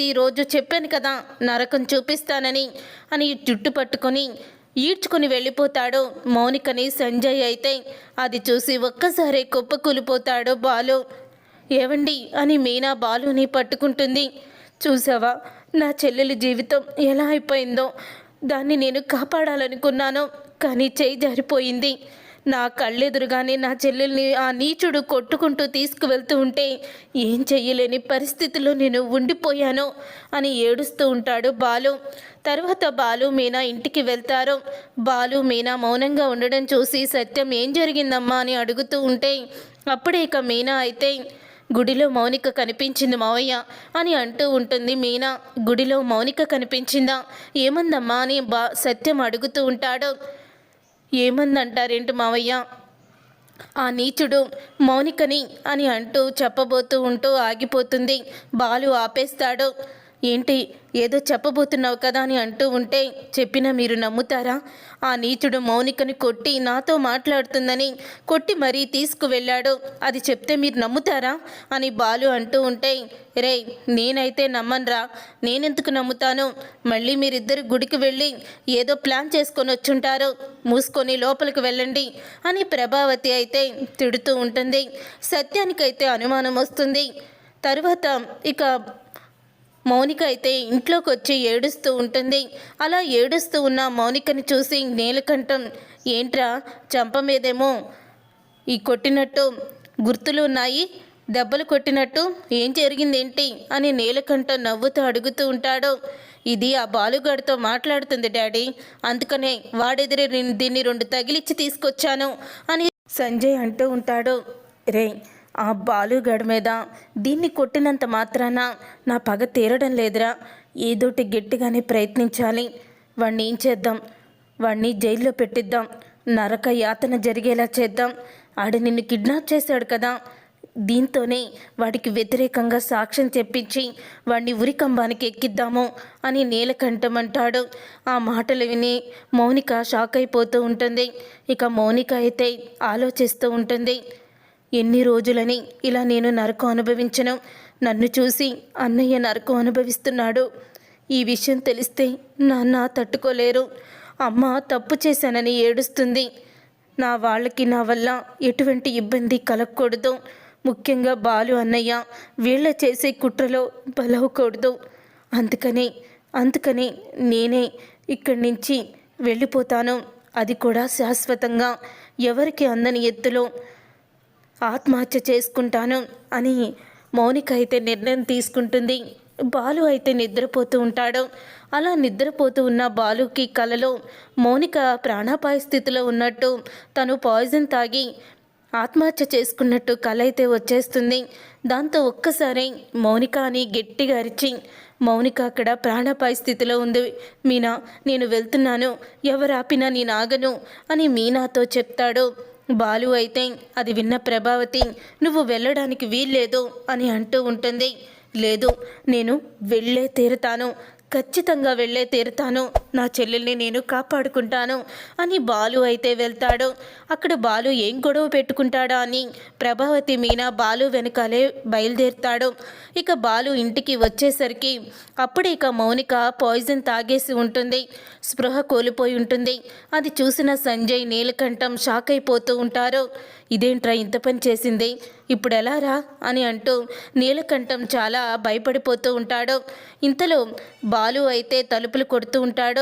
ప్రతిరోజు చెప్పాను కదా నరకం చూపిస్తానని అని జుట్టు పట్టుకొని ఈడ్చుకుని వెళ్ళిపోతాడు. మౌనికని సంజయ్ అయితే అది చూసి ఒక్కసారి కుప్పకూలిపోతాడు బాలు. ఏవండి అని మీనా బాలుని పట్టుకుంటుంది. చూసావా నా చెల్లెలి జీవితం ఎలా అయిపోయిందో దాన్ని నేను కాపాడాలనుకున్నాను కానీ చేయి జారిపోయింది. నా కళ్ళెదురుగానే నా చెల్లెల్ని ఆ నీచుడు కొట్టుకుంటూ తీసుకువెళ్తూ ఉంటే ఏం చెయ్యలేని పరిస్థితిలో నేను ఉండిపోయాను అని ఏడుస్తూ ఉంటాడు బాలు. తర్వాత బాలు మీనా ఇంటికి వెళ్తారు. బాలు మీనా మౌనంగా ఉండడం చూసి సత్యం ఏం జరిగిందమ్మా అని అడుగుతూ ఉంటే అప్పుడే ఇక మీనా అయితే గుడిలో మౌనిక కనిపించింది మావయ్య అని అంటూ ఉంటుంది మీనా. గుడిలో మౌనిక కనిపించిందా? ఏమందమ్మా అని బా సత్యం అడుగుతూ ఉంటాడు. ఏమందంటారేంటి మావయ్య? ఆ నీచుడు మౌనికని అని అంటూ చెప్పబోతూ ఉంటూ ఆగిపోతుంది. బాలు ఆపేస్తాడు. ఏంటి ఏదో చెప్పబోతున్నావు కదా అని అంటూ ఉంటే చెప్పినా మీరు నమ్ముతారా? ఆ నీచుడు మౌనికని కొట్టి నాతో మాట్లాడుతుందని కొట్టి మరీ తీసుకువెళ్ళాడు. అది చెప్తే మీరు నమ్ముతారా? అని బాలు అంటూ ఉంటే రే నేనైతే నమ్మనురా. నేనెందుకు నమ్ముతాను? మళ్ళీ మీరిద్దరు గుడికి వెళ్ళి ఏదో ప్లాన్ చేసుకొని వచ్చుంటారు. మూసుకొని లోపలికి వెళ్ళండి అని ప్రభావతి అయితే తిడుతూ ఉంటుంది. సత్యానికైతే అనుమానం వస్తుంది. తరువాత ఇక మౌనిక అయితే ఇంట్లోకి వచ్చి ఏడుస్తూ ఉంటుంది. అలా ఏడుస్తూ ఉన్న మౌనికని చూసి నీలకంఠం ఏంట్రా చంప మీదేమో? ఈ కొట్టినట్టు గుర్తులు ఉన్నాయి? దెబ్బలు కొట్టినట్టు? ఏం జరిగిందేంటి? అని నీలకంఠం నవ్వుతూ అడుగుతూ ఉంటాడు. ఇది ఆ బాలుగాడితో మాట్లాడుతుంది డాడీ. అందుకనే వాడెదిరే దీన్ని రెండు తగిలిచ్చి తీసుకొచ్చాను అని సంజయ్ అంటూ ఉంటాడు. రే ఆ బాలుగడ మీద. దీన్ని కొట్టినంత మాత్రాన నా పగ తీరడం లేదురా. ఏదోటి గట్టిగానే ప్రయత్నించాలి. వాణ్ణి ఏం చేద్దాం? వాణ్ణి జైల్లో పెట్టిద్దాం. నరక యాతన జరిగేలా చేద్దాం. ఆడు నిన్ను కిడ్నాప్ చేశాడు కదా. దీంతోనే వాడికి వ్యతిరేకంగా సాక్ష్యం చెప్పించి వాడిని ఉరికంబానికి ఎక్కిద్దాము అని నీలకంఠమంటాడు ఆ మాటలు విని మౌనిక షాక్ అయిపోతూ ఉంటుంది. ఇక మౌనిక అయితే ఆలోచిస్తూ ఉంటుంది. ఎన్ని రోజులని ఇలా నేను నరకం అనుభవించను. నన్ను చూసి అన్నయ్య నరకం అనుభవిస్తున్నాడు. ఈ విషయం తెలిస్తే నాన్న తట్టుకోలేరు. అమ్మ తప్పు చేశానని ఏడుస్తుంది. నా వాళ్ళకి నా వల్ల ఎటువంటి ఇబ్బంది కలగకూడదు. ముఖ్యంగా బాలు అన్నయ్య వీళ్ళ చేసే కుట్రలో బలవకూడదు. అందుకని అందుకని నేనే ఇక్కడి నుంచి వెళ్ళిపోతాను. అది కూడా శాశ్వతంగా. ఎవరికి అందని ఎత్తులో ఆత్మహత్య చేసుకుంటాను అని మౌనిక అయితే నిర్ణయం తీసుకుంటుంది. బాలు అయితే నిద్రపోతూ ఉంటాడు. అలా నిద్రపోతూ ఉన్న బాలుకి కలలో మౌనిక ప్రాణాపాయ స్థితిలో ఉన్నట్టు తను పాయిజన్ తాగి ఆత్మహత్య చేసుకున్నట్టు కల అయితే వచ్చేస్తుంది. దాంతో ఒక్కసారి మౌనిక అని గట్టిగా అరిచి మౌనిక అక్కడ ప్రాణాపాయ స్థితిలో ఉంది. మీనా నేను వెళ్తున్నాను. ఎవరు ఆపినా నేను ఆగను అని మీనాతో చెప్తాడు. బాలు అయితే అది విన్న ప్రభావతి నువ్వు వెళ్ళడానికి వీల్లేదు అని అంటూ ఉంటుంది. లేదు నేను వెళ్ళే తీరుతాను. ఖచ్చితంగా వెళ్ళే తీరుతాను. నా చెల్లెల్ని నేను కాపాడుకుంటాను అని బాలు అయితే వెళ్తాడు. అక్కడ బాలు ఏం గొడవ పెట్టుకుంటాడా అని ప్రభావతి మీనా బాలు వెనకాలే బయలుదేరుతాడు. ఇక బాలు ఇంటికి వచ్చేసరికి అప్పుడే ఇక మౌనిక పాయిజన్ తాగేసి ఉంటుంది. స్పృహ కోల్పోయి ఉంటుంది. అది చూసిన సంజయ్ నీలకంఠం షాక్ అయిపోతూ ఉంటారు. ఇదేంట్రా ఇంత పని చేసింది? ఇప్పుడు ఎలా రా? అని అంటూ నీలకంఠం చాలా భయపడిపోతూ ఉంటాడు. ఇంతలో బాలు అయితే తలుపులు కొడుతూ ఉంటాడు.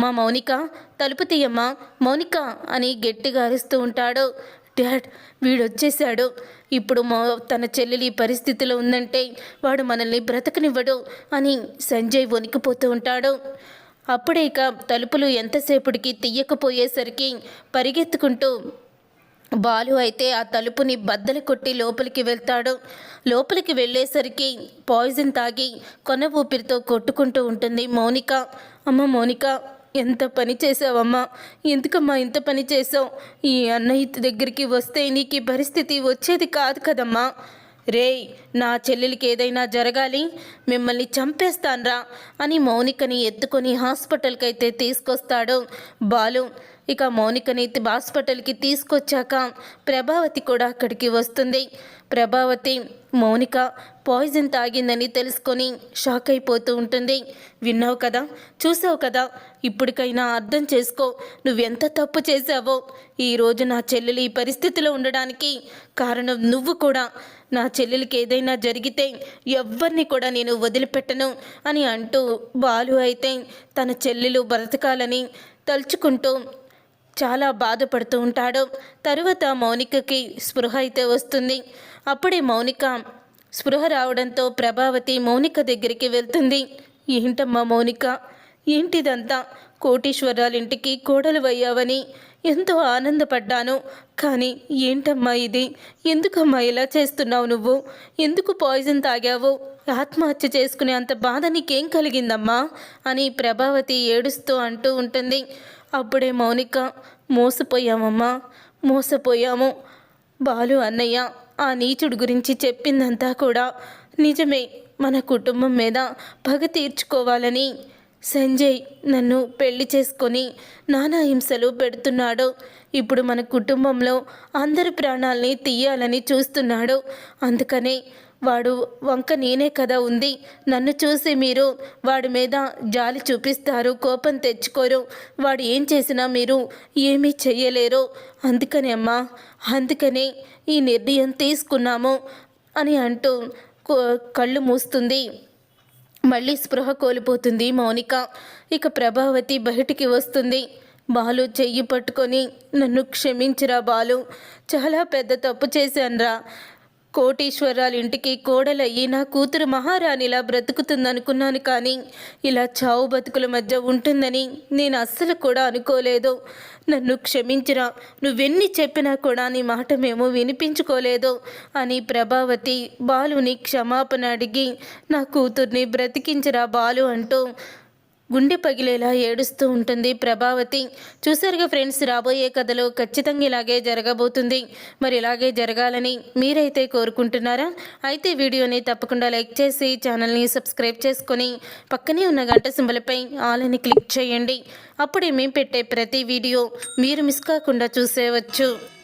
మా మౌనిక తలుపు తీయమ్మా. మౌనిక అని గట్టిగా అరుస్తూ ఉంటాడు. డాడ్ వీడొచ్చేసాడు ఇప్పుడు మా తన చెల్లెలి పరిస్థితిలో ఉందంటే వాడు మనల్ని బ్రతకనివ్వడు అని సంజయ్ వణికిపోతూ ఉంటాడు. అప్పుడే ఇక తలుపులు ఎంతసేపటికి తీయకపోయేసరికి పరిగెత్తుకుంటూ బాలు అయితే ఆ తలుపుని బద్దలు కొట్టి లోపలికి వెళ్తాడు. లోపలికి వెళ్ళేసరికి పాయిజన్ తాగి కొన ఊపిరితో కొట్టుకుంటూ ఉంటుంది మౌనిక. అమ్మ మౌనిక ఎంత పని చేసావమ్మా ఎందుకమ్మా ఇంత పని చేసావు ఈ అన్నయ్య దగ్గరికి వస్తే నీకు ఈ పరిస్థితి వచ్చేది కాదు కదమ్మా. రేయ్ నా చెల్లెలికి ఏదైనా జరగాలి? మిమ్మల్ని చంపేస్తాన్రా అని మౌనికని ఎత్తుకొని హాస్పిటల్కి అయితే తీసుకొస్తాడు బాలు. ఇక మౌనికని హాస్పిటల్కి తీసుకొచ్చాక ప్రభావతి కూడా అక్కడికి వస్తుంది. ప్రభావతి మౌనిక పాయిజన్ తాగిందని తెలుసుకొని షాక్ అయిపోతూ ఉంటుంది. విన్నావు కదా చూసావు కదా ఇప్పటికైనా అర్థం చేసుకో నువ్వెంత తప్పు చేశావో. ఈరోజు నా చెల్లెలు ఈ పరిస్థితిలో ఉండడానికి కారణం నువ్వు కూడా. నా చెల్లెలికి ఏదైనా జరిగితే ఎవ్వరిని కూడా నేను వదిలిపెట్టను అని అంటూ బాలు అయితే తన చెల్లెలు బ్రతకాలని తలుచుకుంటూ చాలా బాధపడుతూ ఉంటాడు. తరువాత మౌనికకి స్పృహ అయితే వస్తుంది. అప్పుడే మౌనిక స్పృహ రావడంతో ప్రభావతి మౌనిక దగ్గరికి వెళ్తుంది. ఏంటమ్మా మౌనిక? ఏంటిదంతా? కోటీశ్వరాల ఇంటికి కోడలు అయ్యావని ఎంతో ఆనందపడ్డాను. కానీ ఏంటమ్మా ఇది? ఎందుకమ్మా ఇలా చేస్తున్నావు నువ్వు? ఎందుకు పాయిజన్ తాగావు? ఆత్మహత్య చేసుకునే అంత బాధ నీకేం కలిగిందమ్మా? అని ప్రభావతి ఏడుస్తూ అంటూ ఉంటుంది. అప్పుడే మౌనిక మోసపోయామమ్మా మోసపోయాము. బాలు అన్నయ్య ఆ నీచుడు గురించి చెప్పిందంతా కూడా నిజమే. మన కుటుంబం మీద పగ తీర్చుకోవాలని సంజయ్ నన్ను పెళ్ళి చేసుకొని నానా హింసలు పెడుతున్నాడు. ఇప్పుడు మన కుటుంబంలో అందరి ప్రాణాల్ని తీయాలని చూస్తున్నాడు. అందుకనే వాడు వంక నేనే కదా ఉంది. నన్ను చూసి మీరు వాడి మీద జాలి చూపిస్తారు కోపం తెచ్చుకోరు. వాడు ఏం చేసినా మీరు ఏమీ చెయ్యలేరు. అందుకనే అమ్మా అందుకనే ఈ నిర్ణయం తీసుకున్నాము అని అంటూ కో- కళ్ళు మూస్తుంది. మళ్ళీ స్పృహ కోల్పోతుంది మౌనిక. ఇక ప్రభావతి బయటికి వస్తుంది. బాలు చెయ్యి పట్టుకొని నన్ను క్షమించరా బాలు. చాలా పెద్ద తప్పు చేశానురా. కోటీశ్వరాల ఇంటికి కోడలయ్యి నా కూతురు మహారాణిలా బ్రతుకుతుందనుకున్నాను కానీ ఇలా చావు బతుకుల మధ్య ఉంటుందని నేను అస్సలు కూడా అనుకోలేదు. నన్ను క్షమించిరా. నువ్వెన్ని చెప్పినా కూడా నీ మాట మేము వినిపించుకోలేదు అని ప్రభావతి బాలుని క్షమాపణ అడిగి నా కూతుర్ని బ్రతికించరా బాలు అంటూ గుండె పగిలేలా ఏడుస్తూ ఉంటుంది ప్రభావతి. చూసారుగా ఫ్రెండ్స్ రాబోయే కథలో ఖచ్చితంగా ఇలాగే జరగబోతుంది. మరి ఇలాగే జరగాలని మీరైతే కోరుకుంటున్నారా? అయితే వీడియోని తప్పకుండా లైక్ చేసి ఛానల్ని సబ్స్క్రైబ్ చేసుకొని పక్కనే ఉన్న గంట సింబలపై ఆల్ అని క్లిక్ చేయండి. అప్పుడే మేము పెట్టే ప్రతి వీడియో మీరు మిస్ కాకుండా చూసేవచ్చు.